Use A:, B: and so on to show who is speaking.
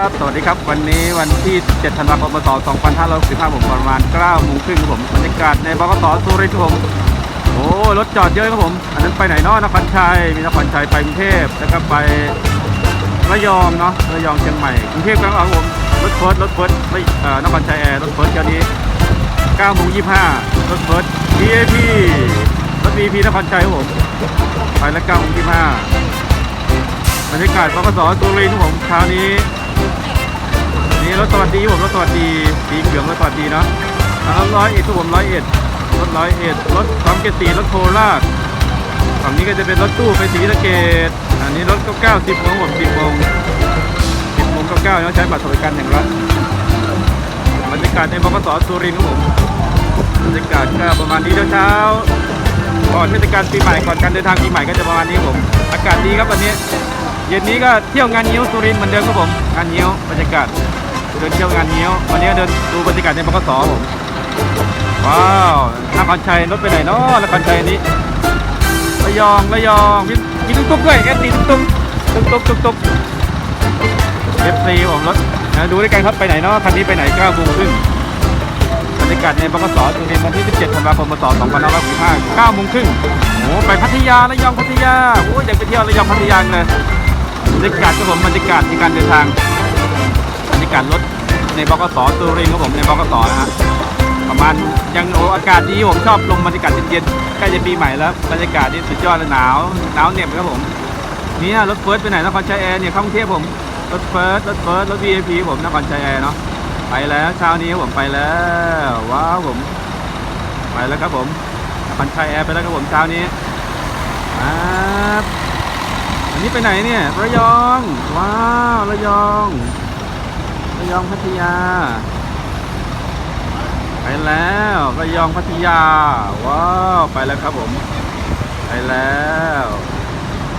A: ครับ สวัสดีครับ วันนี้วันที่ 7 ธันวาคมพศ2565ผมประมาณ9โมงครึ่งครับผมบรรยากาศในบกสสุรินทร์ผม โอ้รถจอดเยอะครับผม อันนั้นไปไหนเนาะนครชัย มีนครชัยไปกรุงเทพ แล้วก็ไประยองเนาะ ระยองเชียงใหม่ กรุงเทพกลางครับผม รถเฟิร์สรถเฟิร์สไม่เอ่อนครชัยแอร์ รถเฟิร์สเจ้านี้9โมง25รถเฟิร์ส VIP รถ VIP นครชัยครับผม ไปแล้ว9โมง25บรรยากาศบกสสุรินทร์ผมเช้านี้ นี่รถสวัสดีผมรถสวัสดีสีเหลืองรถสวัสดีเนาะอ่ารถร้อยเอ็ดทุกผมร้อยเอ็ดรถร้อยเอ็ดรถสามเกตีรถโคราชฝั่งนี้ก็จะเป็นรถตู้ไปศรีสะเกดอันนี้รถเก้าสิบโมงผมสิบโมงสิบโมงเก้าเก้าเนาะใช้บัตรสวัสดิการแห่งรัฐบรรยากาศในบกสสุรินทร์ครับผมบรรยากาศก็ประมาณนี้เช้าก่อนเทศกาลปีใหม่ก่อนการเดินทางปีใหม่ก็จะประมาณนี้ครับผม อากาศดีครับวันนี้ เย็นนี้ก็เที่ยวงานนิ้วสุรินทร์เหมือนเดิมครับผม งานนิ้วบรรยากาศ เดินเที่ยวงานนิ้ววันนี้เดินดูบรรยากาศในบกสผมว้าวนครชัยรถไปไหนเนาะนครชัยอันนี้ระยองระยองมีมีตุ๊กตุ๊กด้วยเอฟซีตุ๊กตุ๊กตุ๊กตุ๊กตุ๊กตุ๊กเอฟซีผมรถนะดูด้วยกันครับไปไหนเนาะคันนี้ไปไหนเก้าโมงครึ่งบรรยากาศในบกสสุรินทร์วันที่ 17ธันวาคมพศ2565 9โมงครึ่งโอ้ไปพัทยาระยองพัทยาโอ้ยอยากไปเที่ยวระยองพัทยาเลยบรรยากาศครับผมบรรยากาศในการเดินทาง รรยากาศรถในบกสตูรินครับผมในบกสนะฮะประมาณยังโออากาศดีผมชอบลมบรรยากาศเย็นๆใกล้จะปีใหม่แล้วบรรยากาศนี่สุดยอดเลยหนาวหนาวเหน็บครับผมนี่รถเฟิร์สไปไหนนครชัยแอร์เนี่ยเข้ากรุงเทพผมรถเฟิร์สรถเฟิร์สรถ VIP ผมนครชัยแอร์เนาะไปแล้วเช้านี้ผมไปแล้วว้าวผม ไปแล้วครับผมนครชัยแอร์ไปแล้วครับผมเช้านี้ครับอันนี้ไปไหนเนี่ยระยอง ว้าวระยอง ระยองพัทยา ไปแล้วระยองพัทยา ว้าว ไปแล้วครับผม ไปแล้ว